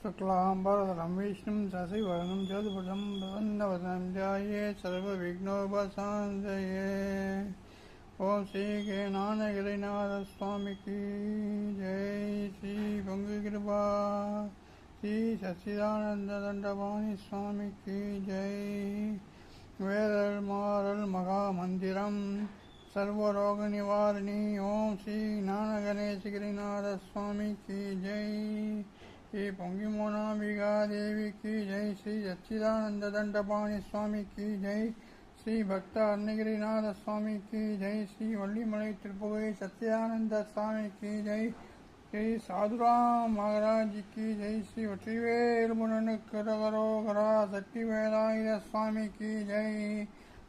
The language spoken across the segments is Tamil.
शुक्लाम्बरधरं विष्णुं शशिवर्णं चतुर्भुजं प्रसन्नवदनं ध्याये सर्वविघ्नोपशान्तये ஓம் ஸ்ரீ கே ஞானகிரிநாத சுவாமிக்கு ஜெய் ஸ்ரீ பொங்கு கிருபா ஸ்ரீ சச்சிதானந்த தண்டபாணி சுவாமிக்கு ஜெய் வேதல் மாறல் மகா மந்திரம் சர்வரோக நிவாரணி ஓம் ஸ்ரீ ஞானகணேசகிரிநாத சுவாமிக்கு ஜெய் ஸ்ரீ பொங்கிமோனாம்பிகா தேவிக்கு ஜெய் ஸ்ரீ சச்சிதானந்த தண்டபாணி சுவாமிக்கு ஜெய் ஸ்ரீ பக்த அன்னகிரிநாத சுவாமிக்கு ஜெய் ஸ்ரீ வள்ளிமலை திருப்புகை சத்யானந்த சுவாமிக்கு ஜெய் ஸ்ரீ சாதுராம் மகாராஜிக்கு ஜெய் ஸ்ரீ வெற்றிவேல் முருகனுக்கு ரகரோகரா சக்தி வேலாயுத சுவாமிக்கு ஜெய்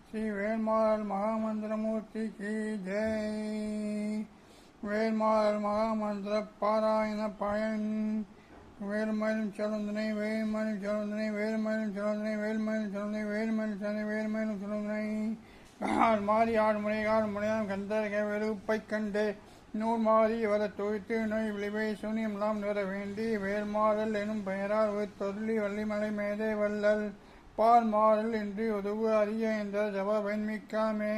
ஸ்ரீ வேல்மாள் மகாமந்திரமூர்த்திக்கு ஜெய் வேல்மாள் மகாமந்திர பாராயண பயன் வேலுமாயிலும் செலுந்தனை வேலுமாயிலும் செலுந்தனை வேலுமாயிலும் செலுந்தனை வேலுமாயிலும் செலுந்தனை வேலுமாயிலும் செலுந்தனை வேலுமாயிலும் செலுந்தனை. ஆள் மாறி ஆடு முனையால் முனையாம் கந்தரக வெறுப்பை கண்டு. நூல் மாறி வர துவைத்து நோய் விளைவை சூனியம்லாம் நிற வேண்டி. வேல்மாறல் எனும் பெயரால் ஒரு தொருளி வள்ளிமலை மேதே வல்லல் பால் மாறல் என்று உதவு அறிய என்ற ஜப வெண்மிக்காமே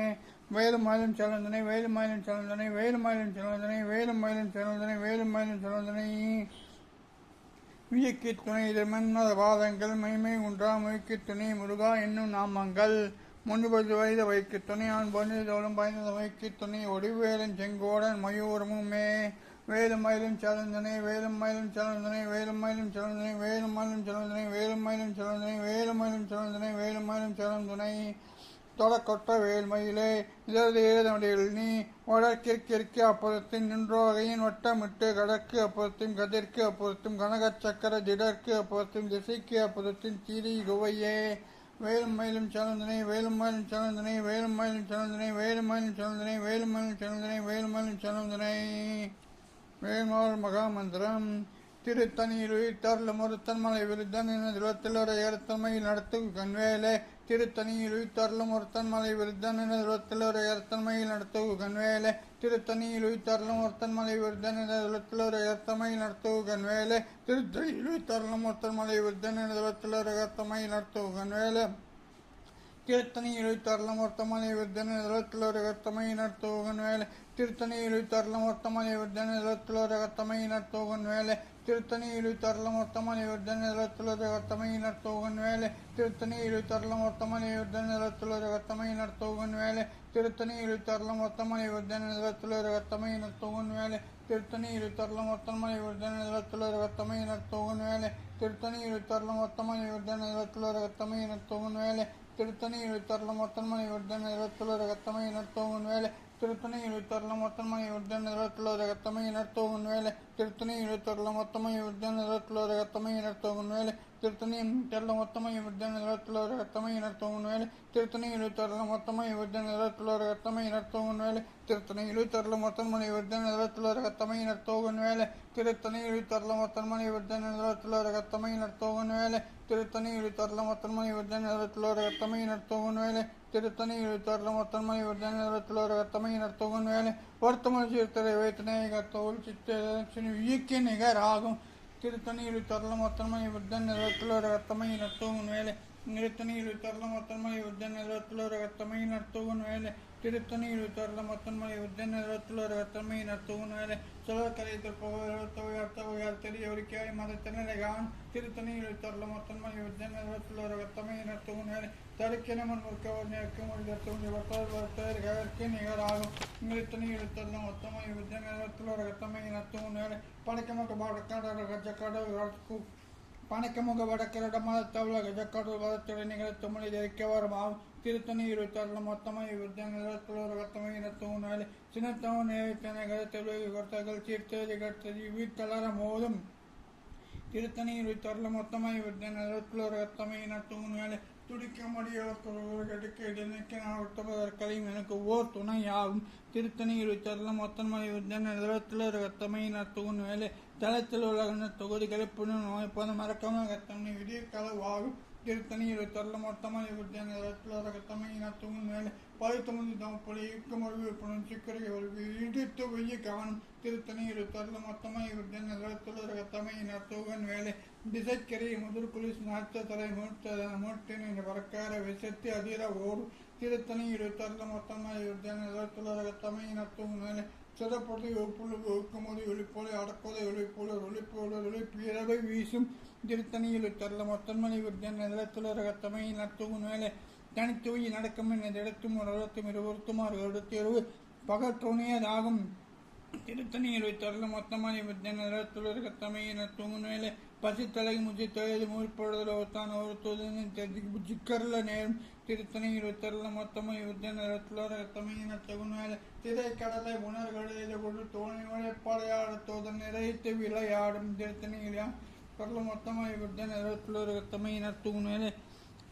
வேலுமயிலும் செலுந்தனை வேலுமயிலும் செலுந்தனை வேலுமயிலும் செலுந்தனை வேலுமயிலும் செலுந்தனை வேலுமயிலும் செலுந்தனை. வியக்கு துணை மன்மத பாதங்கள் மைமை உன்றா முயக்கு துணை முருகா என்னும் நாமங்கள். முன்பது வயது வைக்கு துணை ஆண் பொன்னிதோளும் வைக்கு துணை ஒடிவேலும் செங்கோடன் மயூரமுமே வேலும் மயிலும் சலந்தனை வேலும் மயிலும் சலந்தனை வேலும் மயிலும் சலந்தனை வேலும் மயிலும் சலந்தனை வேலும் மயிலும் சலந்தனை வேலும் மயிலும் சலந்தனை வேலும் மயிலும் சலந்தனை தொடக்கொட்ட வேல்மயிலே இதற்கு ஏதமடியில் நீ வடக்கிற்கிற்கு அப்புறத்தின் நின்றோகையின் வட்டமிட்டு கடற்கு அப்புறத்தும் கதிர்க்கு அப்புறத்தும் கனகச் சக்கர திடற்கு அப்புறத்தும் திசைக்கு அப்புறத்தின் தீரி குவையே. வேலும் மயிலும் சலந்தனை வேலும் மயிலும் சலந்தனை வேலும் மயிலும் சலந்தனை வேலும் மயிலும் சலந்தனை வேலும் மயிலும் சலந்தனை வேலும் மயிலும் சலந்தனை வேல்மால் மகாமந்திரம். திருத்தணியில் உயிர்த்தார்ல மறுத்தன்மலை விருத்தன் என இருபத்திலோரை ஏறத்தன்மையில் நடத்தும் கண்வேலே. திருத்தணியில் உயிர்த்தார்ல மறுத்தன்மலை விருத்தன் என இருபத்திலோரை ஏறத்தன்மையில் நடத்தும் கண்வேலே. திருத்தணியில் உயிர்த்தார்ல மறுத்தன்மலை விருத்தன் என இருபத்திலோரை ஏறத்தமையில் நடத்தும் கண்வேலே. திருத்தணியில் உயிர்த்தார்ல மறுத்தன்மலை விருத்தன் என இருபத்திலோரை ஏறத்தமையில் நடத்தும் கண்வேலே. திருத்தணி இழுத்தரலம் ஒருத்தமலை விருத்தன நிலத்தில் ஒரு கத்தமை நடத்துவகன் வேலை திருத்தணி இழுத்தரலம் ஒருத்தமலை விருத்தன நிலத்தில் ஒரு கத்தமை நடத்துவகன் வேலை திருத்தணி இழுத்தரலம் ஒருத்தமலை விருத்தன நிலத்தில் ஒரு கத்தமை நடத்துவகன் வேலை திருத்தணி இழுத்தரலம் ஒருத்தமலை விருத்தன நிலத்தில் ஒரு கத்தமை நடத்துவகன் வேலை திருத்தணி இழுத்தரலம் ஒருத்தமலை விருத்தன நிலத்தில் ஒரு கத்தமை நடத்துவகன் வேலை திருத்தணியில் இழுத்தரலம் ஒருத்தமலை விருத்தன நிலத்தில் ஒரு கத்தமை நடத்துவகன் வேலை. திருத்தணி இழுத்தரலம் ஒருத்தமலை விருத்தன நிலத்தில் ஒரு கத்தமை நடத்துவகன் வேலை. திருத்தணி இழுத்தரலம் ஒத்தன்மனை உடன் நிலத்தில் ஒரு கத்தமை நடத்துவன் வேலை ஒத்தன்மனை கத்தமை வேலை ஒத்தமை கத்தமை வேலை. திருத்தணி இழுத்தரலம் ஒத்தமை விருத்தன் நிலத்தில் ஒரு கத்தமை நடத்துவன் வேலை. திருத்தணி இழுத்தரலம் ஒத்தமை விருத்தன் நிலத்தில் ஒரு கத்தமை நடத்துவன் வேலை. திருத்தணி இழுத்தரலம் ஒத்தன்மனை விருத்தன் நிலத்தில் ஒரு கத்தமை நடத்துவன் வேலை. திருத்தணி இழுத்தரலம் ஒத்தன்மனை விருத்தன் நிலத்தில் ஒரு கத்தமை நடத்துவன் வேலை. திருத்தணி இழுத்தரலம் ஒத்தன்மனை விருத்தன் நிலத்தில் ஒரு கத்தமை நடத்துவன் வேலை. திருத்தணி இழுத்தரலம் ஒத்தன்மனை விருத்தன் நிலத்தில் ஒரு கத்தமை நடத்துவன் வேலை. வர்த்தமன சீர்த்தரை வைத்தனை கத்தோல் சித்தனை இயக்கிய நிகர் ஆகும் திருத்தணி இழுத்தரலம் ஒத்தன்மனை விருத்தன் நிலத்தில் ஒரு கத்தமை நடத்துவன் வேலை. நிறுத்தணி இழுத்தரலம் ஒத்தன்மனை விருத்தன் நிலத்தில் ஒரு கத்தமை நடத்துவன் வேலை. திருத்தணி இழுத்தரலம் மொத்தன்மலை உத்தன நிலத்தில் ஒரு கத்தமை நடத்துவன் வேலை சுழற்கரை தொகையார் தெரியவரிக்காய் மதத்தினரைகான் திருத்தணி இழுத்தரலம் ஒத்தன்மனை விருத்தன் நிலத்தில் ஒரு கத்தமை நடத்துவன் வேலை தடுக்கினமன் முற்கவர் நேர்க்கும் ஒரு தத்துவம் வர்த்தர் வர்த்தர் நிகராகும் நிறுத்தணி இழுத்தரலம் மொத்தமலை உத்தன நிலத்தில் ஒரு கத்தமை நடத்துவன் வேலை பாடக்காடர் கஜக்காடு பணக்கமுக வடக்கரட மதத்தவள கஜக்காடு வளத்துடன் நிகழ்த்து மொழி தெரிக்க வருமாவும் திருத்தணி இருபத்தாறுல மொத்தமாக விருத்த நிலத்தில் இனத்தவும் நாளை சின்னத்தவன் நேரத்தனை கருத்தொழில் கர்த்தர்கள் கடத்தது கர்த்ததி வீட்டலர மோதும் திருத்தணி இருபத்தாறுல மொத்தமாக விருத்த நிலத்தில் இனத்தவும் நாளை துடிக்க முடியாத இடைநிற்க நான் ஒட்டப்பதற்களையும் எனக்கு ஓர் துணையாகும் திருத்தணி இருபத்தாறுல மொத்தமாக விருத்த நிலத்தில் ரத்தமை இனத்தவும் வேலை தளத்தில் உலக தொகுதிகளை புனல் நோய்ப்பது மறக்காம கத்தமை விடிய களவாகும் திருத்தணி இருபத்தாறுல மொத்தமாக விருத்த நிலத்தில் ரத்தமை. மேலே வேலை பழைத்தமது தமப்படி இக்கமொழி விற்பனும் சிக்கரை வருவி இடித்து வெய்ய கவனம் திருத்தணியில் தருள மொத்தமாக விட்டேன் நிலத்துள்ள தமையினர் தூகன் வேலை திசைக்கரை முதல் குளிஸ் நாட்ட தலை மூட்ட மூட்டின் வரக்கார விசத்தி அதிர ஓடும் திருத்தணியில் தருள மொத்தமாக விட்டேன் நிலத்துள்ள தமையினர் தூகன் மேலே சிறப்பது ஒப்புழு ஒக்குமதி ஒளிப்போல அடக்கோதை ஒளிப்போல ஒளிப்போல ஒளிப்பீரவை வீசும். திருத்தணியில் தருள மொத்தமணி விட்டேன் நிலத்துள்ள ரகத்தமை நத்துகும் வேலை தனித்துவை நடக்கும் என இடத்தும் ஒரு இடத்தும் இருவருத்துமாறு எடுத்தேர்வு பகற்றுணையதாகும் திருத்தணியில் வைத்தருள் மொத்தமாய் விட்டேன் நிலத்துள்ள ரகத்தமை நத்துகும் மேலே பசித்தலை முஜி தொழில் மூழ்படுதலோத்தான் ஒரு தொழில் ஜிக்கர்ல நேரம். திருத்தணியில் வைத்தருள் மொத்தமாய் விட்டேன் நிலத்துள்ள ரகத்தமை நத்துகும் வேலை திரைக்கடலை உணர்களில் ஒரு தோணிகளை படையாட தோதன் நிறைத்து விளையாடும் திருத்தணியிலாம் கடல மொத்தமாய் விட்டேன். நிலத்துள்ள ரகத்தமை நத்துகும் வேலை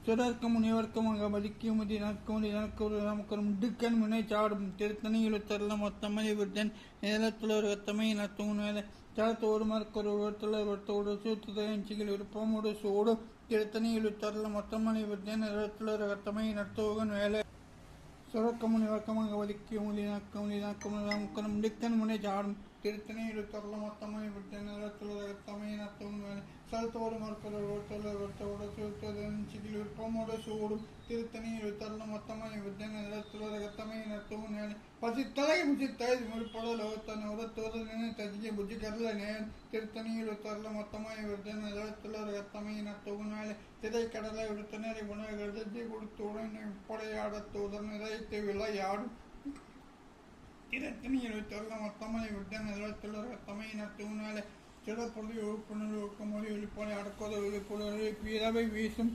சுடர்க்கு முனிவர்க்கும் அங்க மதிக்க முதி நற்கும் எனக்கு ஒரு நமக்கு முடுக்கன் முனை சாடும். திருத்தணியில் தரல மொத்தமை விட்டேன். ஏலத்துல ஒரு ரத்தமை நத்தும் வேலை தளத்தோடு மறுக்கொரு ஒருத்தல ஒருத்தோடு சூத்துதயஞ்சிகள் விருப்பமோடு சூடு. திருத்தணியில் தரல மொத்தமனை விட்டேன். ஏலத்துல ஒரு ரத்தமை நத்துவகன் வேலை சுரக்கமுனி முனிவர்க்கம் அங்க வலிக்கும் முதி நக்கம் முதி நக்கம் நமக்கு முடுக்கன் முனை சாடும். திருத்தனையில் தொருள மொத்தமாய் விட்டு நிறத்துல ரத்தமே நத்தம் செலுத்தோடு மறுத்தலோடு வட்டோட சுத்ததன் சிதில் விருப்பமோட சூடும். திருத்தனையில் தொருள மொத்தமாய் விட்டு நிறத்துல ரத்தமே நத்தம் பசித்தலை முசித்தலை முழுப்படலோ தன் உரத்தோடு தஜிக்க புத்தி கரல நேன் திருத்தணியில் தொருள மொத்தமாய் விட்டு நிறத்துல ரத்தமே நத்தவும் திதை கடலை விடுத்த நேரை உணவு கொடுத்து உடனே படையாடத்துடன் நிறைத்து விளையாடும். இத்தனை இருபத்தொருக்கம் ஒத்தமலை விட்டங்க இருபத்தொழுக தமையினத்தூனால சிறப்புறுதி உறுப்பினர் ஒழுக்கமொழி ஒழிப்பொழி அடக்குவது விழிப்புணர்வு பீரவை வீசும்.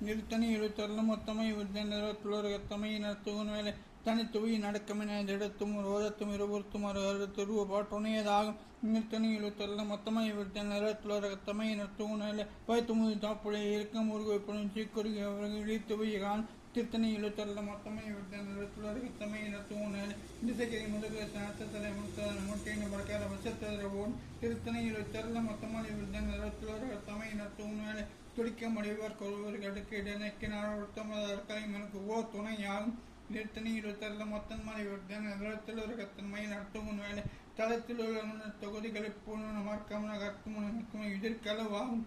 நிறுத்தனை மொத்தமை ஒத்தமை விட்டங்க இருபத்தொழுக தமையினத்தூனால தனித்துவை நடக்கமென திடத்தும் ஓரத்தும் இருபுறத்தும் ஒரு அறுத்துருவ பாட்டுணையதாகும் நிறுத்தனை இழுத்தல்ல மொத்தமாய் விட்ட நிறத்துலக வேலை தூணல பயத்துமுது தாப்புளை இருக்க முருகை பணம் சீக்குறுகை இழித்துவை காண் திருத்தணி எழுத்தருள மொத்தமே விட்ட நிறத்துலகத்தமை நடத்துவன் வேலை திசைக்கரை முதுகு சாத்தலை முத்தன முட்டையின் பிரகார வசத்தோன் திருத்தணி எழுத்தருள மொத்தமாக விட்ட நிறத்துலகத்தமை நடத்துவன் வேலை துடிக்க முடிவர் கொள்வர்களுக்கு இடனைக்கு நாடொருத்தமதற்கரை எனக்கு ஓ துணையாகும். நிறுத்தணியில் தரல மொத்தமாக விட்டேன் நிலத்தில் ஒரு கத்தன்மை நடத்தும் வேலை தளத்தில் உள்ள தொகுதிகளை பூர்ண மறக்கம் நகர்த்தும் எதிர்கலவாகும்.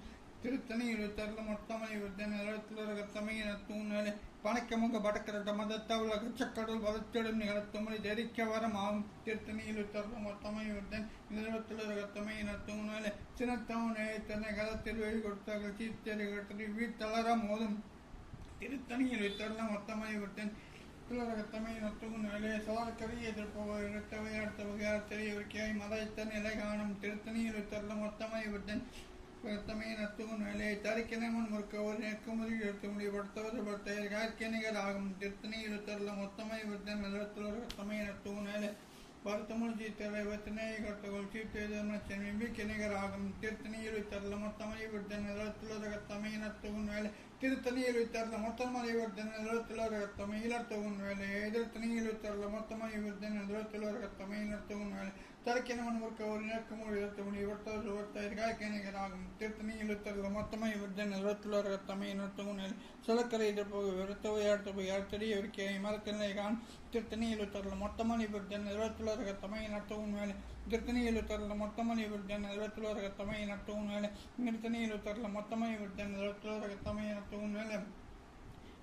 திருத்தணி திருத்தணியில் மொத்தமலை விட்டேன் நிலத்தில் ஒரு கத்தமை பணக்கமுக படக்கிறத மதத்தவள கச்சக்கடல் வளர்த்திடும் நிகழ்த்துமலை தெரிக்க வரம் ஆகும் திருத்தணி மொத்தமை மொத்தமலை நிலத்தில் ஒரு கத்தமை நடத்தும் வேலை சின்னத்தவனை தன்னை வெளி கொடுத்தார்கள். சீர்த்தறி வீட்டளர மோதும். திருத்தணி தரல மொத்தமலை விட்டேன் பிள்ளரகத்தமை நத்துகும் சோழக்கரை எதிர்ப்பவர் அடுத்த வகையார் நிலை காணும். திருத்தணியில் ரத்தமை நத்துகும் நிலை தரிக்கினமன் முறுக்கவர் நெக்குமுதி எடுத்து முடிவடுத்தவர் படுத்த கார்க்கிணிகள் ஆகும் திருத்தணியில் தரல மொத்தமை விட்டேன் நிலத்தில் ரத்தமை நத்துகும் நிலை. வருத்தமுள் சீத்தரை வத்தினை கட்டகோள். சீத்தேதன சென்மி ஆகும் திருத்தணியில் தரல மொத்தமை விட்டேன் நிலத்தில் நத்துகும் வேலை திருத்தணியில் வைத்தார்ல மொத்தமாக இவர்தன் நிலத்தில் ரத்தமை இலர்த்தவும் வேலை எதிர்த்தணியில் வைத்தார்ல மொத்தமாக இவர்தன் வேலை தரக்கினவன் ஒருக்க ஒரு நேர்க்கம் ஒரு இருபத்தமணி இவர்த்தவர் ஒருத்தர் காய்க்கணிகராகும் திருத்தணி இழுத்தர்கள் மொத்தமாக இவர்தன். நிலத்தில் ரத்தமை இலர்த்தவும் வேலை சுலக்கரை எதிர்ப்பு விருத்தவை அடுத்த அடுத்தடி இவருக்கே மரத்தினை கான் திருத்தணியில் வைத்தார்ல மொத்தமாக இவர்தன். நிலத்தில் தமை இலர்த்தவும் வேலை திருத்தணியில் இழுத்தர்கள் மொத்தமாக இவர்தன். நிலத்தில் தமை இலர்த்தவும் வேலை திருத்தணியில் இழுத்தர்கள் மொத்தமாக இவர்தன். நிலத்தில் ரத்தமை நடத்தும் வேலை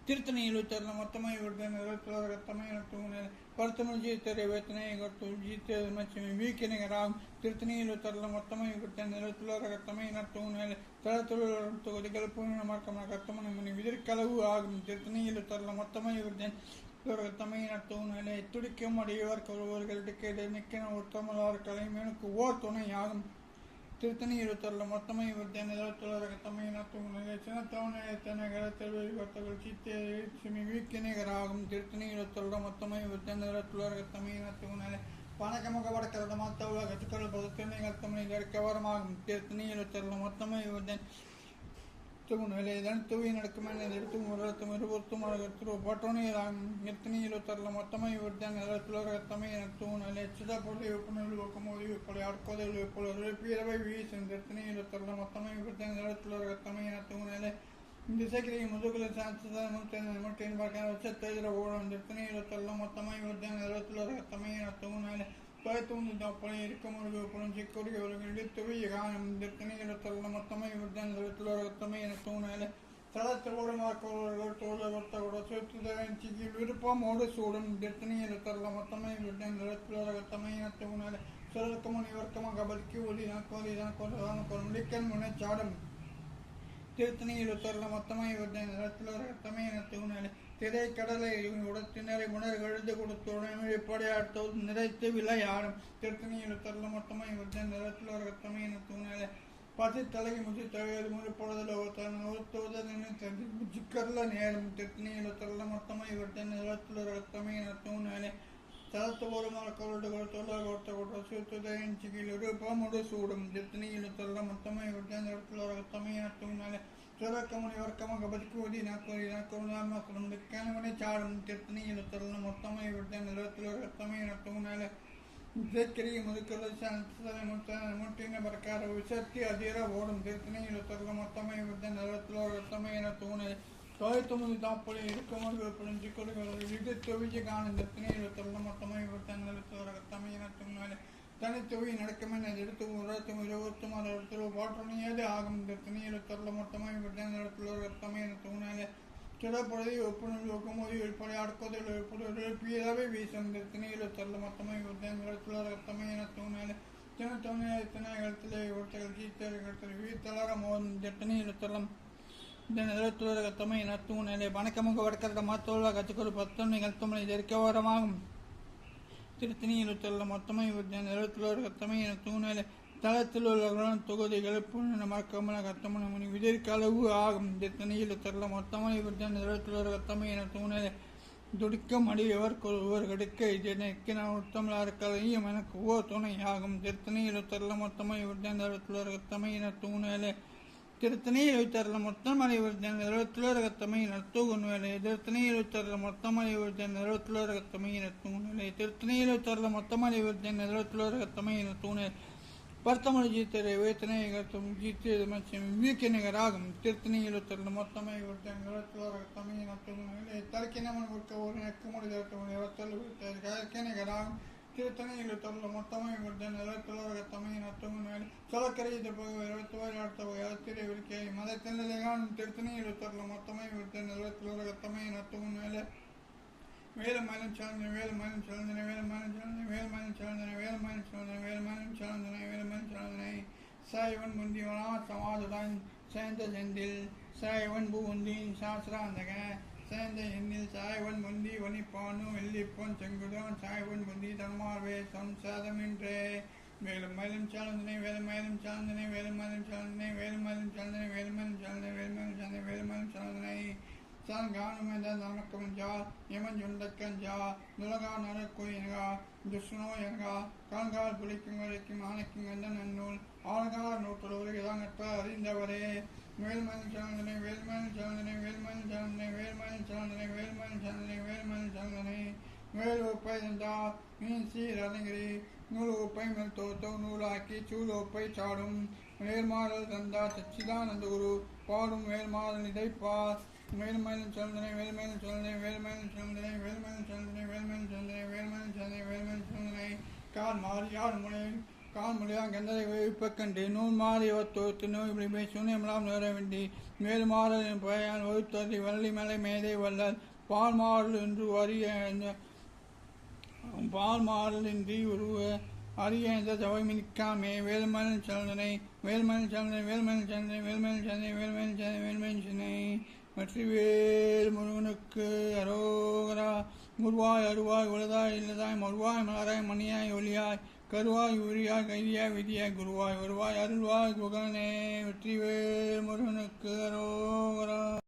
திருத்தணி இழுத்தர்கள் மொத்தமாக இவர்தன். நிலத்தில் தமை நடத்தும் வேலை பருத்தமிழ் ஜீத்தரை வேத்தனை கட்டும் ஜீத்த மச்சமி வீக்கினகராகும் திருத்தணி எழுத்தரில் மொத்தமாக இவருடைய நிலத்தில் ரத்தமை நடத்தும் தளத்துள்ள தளத்தில் தொகுதிகள் பூர்ண மார்க்கமான கத்தமன மணி விதிர்களவு ஆகும். திருத்தணியில் தரல மொத்தமாக இவருடைய ரத்தமை நடத்தும் வேலை துடிக்கும் அடையவர் ஒருவர்களுக்கு நிற்கிற உத்தமலார் கலைமேனுக்கு ஓர் துணையாகும். திருத்தணி இருபத்தொரு மொத்தமாக விட்டேன் நிலத்துல தமிழ்நாட்டு நத்தும் நிலை சின்னத்தவனை எத்தனை கடத்தல் வெளிவர்த்தகள் சீத்தே சிமி வீக்கினிகராகும் திருத்தணி இருபத்தொரு மொத்தமை தமிழ்நாட்டு நிலத்துல ரகத்தமை நத்தும் நிலை பணக்கமுக வடக்கிறத மாத்தவுல கற்றுக்கொள் பதத்தினை கத்தமனை கவரமாகும் திருத்தணி இருபத்தொரு மொத்தமாக விட்டேன் நிலை இதன் துவி நடக்கும் என எடுத்தும் உரத்தும் இருபத்தும் அழகத்திரு பட்டோனியராகும் எத்தனை இருபத்தரில் மொத்தமாக விட்டேன் நிலத்துல ரத்தமை நடத்தும் நிலை சிதப்பொருள் விற்பனை ஒக்கமோதி விற்பனை அடுக்கோதை விற்பனை பீரவை வீசும் எத்தனை இருபத்தரில் மொத்தமாக விட்டேன் நிலத்துல ரத்தமை நடத்தும் நிலை முதுகுல சாட்சித முத்தேன் முட்டின் பார்க்க வச்சத்தெதிர ஓடம் திருத்தணியில் மொத்தமாய் பயத்தூண்டு தப்பனை இருக்க முருகு புரிஞ்சு கொடியவர்கள் இடித்துவி காணும் திருத்தணியில் தள்ள மொத்தமாய் வருதேன் நிலத்தில் ரத்தமையை தூணால தளத்தோடு மாக்கோளர்கள் தோழ ஒருத்தோட சுற்றுதன் சிக்கில் விருப்பமோடு சூடும் திருத்தணியில் தள்ள மொத்தமாய் வருதேன் நிலத்தில் ரத்தமையை தூணால சுரக்கமணி வர்க்கமாக கபலிக்கு ஒளி நாக்கோலி நாக்கோலான கொள்ளிக்கன் முனை சாடும் திருத்தணியில் உத்தரல மொத்தமாய் வந்த நிலத்தில் ஒரு ரத்தமே என திரை கடலை உடத்தினரை உணர் எழுந்து கொடுத்துடன் வெளிப்படையாட்டோடு நிறைத்து விளையாடும். திருத்தணியில் உத்தரல மொத்தமாய் வந்த நிலத்தில் ஒரு ரத்தமே என தூணலை பசி தலை முசி தழையது முழுப்பொழுதில் ஒருத்தன் ஒருத்தோதனை ஜிக்கர்ல நேரம். திருத்தணியில் உத்தரல மொத்தமாய் வந்த நிலத்தில் ஒரு ரத்தமே என தூணலை தளத்தோடு மரக்கோடு தொல்லை கொடுத்த கொடுத்த சுத்துதையின் சிகில் ரூபமுடு சூடும். திருத்தணியில் தொல்ல மொத்தமாய் விட்ட இடத்துல ரத்தமையை தூணால சுரக்கமுனி வர்க்கமாக பதுக்குவதி நாக்கோரி நாக்கோணாம கேனவனை சாடும். திருத்தணியில் தொல்ல மொத்தமாய் விட்ட நிலத்தில் ரத்தமையை தூணால இசைக்கிரி முதுக்கலை சாந்தலை முத்த முட்டின பிரகார விசத்தி அதிர ஓடும். திருத்தணியில் தொல்ல மொத்தமாய் விட்ட நிலத்தில் ஒரு தூணால தொழிற்தொம்பது தாப்பொழி இருக்கமர்கள் புரிஞ்சு கொடுக்கிறது இது தொவிச்சு காணும் தத்தினையில் தொல்ல மொத்தமாக விட்டங்கள் தமிழினத்தினாலே தனித்தொவி நடக்குமென எடுத்து உரத்தும் இருபத்தும் அது இடத்துல பாட்டணியது ஆகும் இந்த தத்தினையில் தொல்ல மொத்தமாக விட்டங்கள் இடத்துல ஒரு தமிழினத்தினாலே கிடப்பொழுது ஒப்புணர்வு ஒக்கும்போது வெளிப்படை அடுப்பதில் வெளிப்படை பீரவை வீசும். தத்தினையில் தொல்ல மொத்தமாக விட்டங்கள் இடத்துல ஒரு தமிழினத்தினாலே தினத்தொன்னே திணை இடத்துல ஒருத்தர் சீத்தர் இடத்துல வீத்தலக மோதும். தத்தினையில் தொல்லம் இந்த நிலத்துலக தமை நத்தூணிலே வணக்கமுக வடக்கரட மாத்தோல்வா கத்துக்கொரு பத்தம் நிகழ்த்தமனை ஜெரிக்கவரமாகும் திருத்தணியில் செல்ல மொத்தமை நிலத்துலக தமை தூணலை தளத்தில் உள்ள தொகுதிகள் புண்ண மறக்கமல கத்தமன முனி விதிர்களவு ஆகும். திருத்தணியில் செல்ல மொத்தமை நிலத்துலக தமை நத்தூணிலே துடிக்கம் அடியவர் ஒருவர் கடுக்க. இதற்கு நான் எனக்கு ஓ துணையாகும். திருத்தணியில் செல்ல மொத்தமை நிலத்துலக தமை தூணலை திருத்தணியில் வைத்தரல மொத்தமலை விருதன் இருபத்திலோர கத்தமையின் அத்தூகுன் வேலை திருத்தணியில் வைத்தரல மொத்தமலை விருதன் இருபத்திலோர கத்தமையின் அத்தூகுன் வேலை திருத்தணியில் வைத்தரல மொத்தமலை விருதன் இருபத்திலோர கத்தமையின் அத்தூணை பர்த்தமலை ஜீத்தரை வேத்தனை கத்தும் ஜீத்தியது மற்றும் விவேக நிகராகும். திருத்தணி வைத்தரல மொத்தமை விருதன் இருபத்திலோர கத்தமையின் அத்தூகுன் வேலை தற்கினமன் கொடுக்க ஒரு நெக்கு தரத்தவன் இருபத்தொரு விருத்த நிகராகும். திருத்தணியில் தொல்ல மொத்தமாய் விட்ட நிலத்துலக தமையின் அத்தமும் மேல் சொலக்கரை போக இருபத்துவாய் அடுத்த யாத்திரை விற்கை திருத்தனை எங்கள் தொல்ல மொத்தமாக விட்ட நிலத்துலக தமையின் அத்தமும் மேலே வேலமயிலும் சலந்தனை வேலமயிலும் சலந்தனை வேலமயிலும் சலந்தனை வேலமயிலும் சலந்தனை வேலமயிலும் சலந்தனை வேலமயிலும் சலந்தனை வேலமயிலும் சலந்தனை சாயவன் முந்தியவனா சமாதுதான் சேர்ந்த செந்தில் சாயவன் பூந்தின் சாஸ்திராந்தகன் சேர்ந்த எண்ணில் சாய்வன் முந்தி ஒனிப்பானும் வெள்ளிப்பொன் செங்குடன் சாய்வன் முந்தி தம்மார்வே தன்மார்வே சம்சாதமின்றே வேலும் மேலும் சாலந்தனை வேலும் மேலும் சாலந்தனை வேலும் மேலும் சாலந்தனை வேலும் மேலும் சாலந்தனை வேலும் மேலும் சாலந்தனை வேலும் மயிலும் சாலந்தனை வேலும் மயிலும் சாலந்தனை சாங்கானுமெந்த நமக்கஞ்சா யமன் சுண்டக்கஞ்சா நுலகா நரக்கோயினகா துஷ்ணோ எங்கா கால்கால் புளிக்கும் வரைக்கும் ஆணைக்கும் எந்த நன்னூல் ஆழ்கார் நூற்றல் உலகிதான் அறிந்தவரே. வேல்மணி சாந்தனை வேல்மணி சாந்தனை வேல்மணி சாந்தனை வேல்மணி சாந்தனை வேல்மணி சாந்தனை வேல்மணி சாந்தனை வேல் ஒப்பை தந்தா மீன் சீரலங்கிரி நூல் உப்பை மேல் தோத்தோ நூலாக்கி சூல் உப்பை சாடும் வேல்மாறல் தந்தா சச்சிதானந்த குரு பாடும் வேல்மாறல் இதைப்பார் வேல்மேலும் சந்தனை வேல்மேலும் சந்தனை வேல்மேலும் சந்தனை வேல்மேலும் சந்தனை வேல்மேலும் சந்தனை வேல்மணி சந்தனை வேல்மணி சந்தனை கால் மாறியார் முனை கால் முறையா கந்ததை வைப்பக்கண்டு நூல் மாறி ஒத்து நோய் போய் சுனியமெல்லாம் நேர வேண்டி மேல் மாறலின் பயன் வகுத்ததி வள்ளி மலை மேதை வல்லல் பால் மாறல் என்று அறிய பால் மாறல் இன்றி உருவ அறிய என்ற ஜவமினிக்காமே வேல்மேலும் சந்தனை வேல்மேலும் சந்தனை வேல்மேலும் சந்தனை வேல்மேலும் சந்தனை வேல்மேலும் சந்தனை வேல்மேலும் சந்தனை வெற்றிவேல் முருகனுக்கு அரோகரா முருவாய் அருவாய் உலதாய் இல்லதாய் மருவாய் மலராய் மணியாய் ஒளியாய் கருவாய் உரியாய் கைதியாய் விதியாய் குருவாய் வருவாய் அருள்வாய் குகனே வெற்றிவேல் முருகனுக்கு அரோகரா.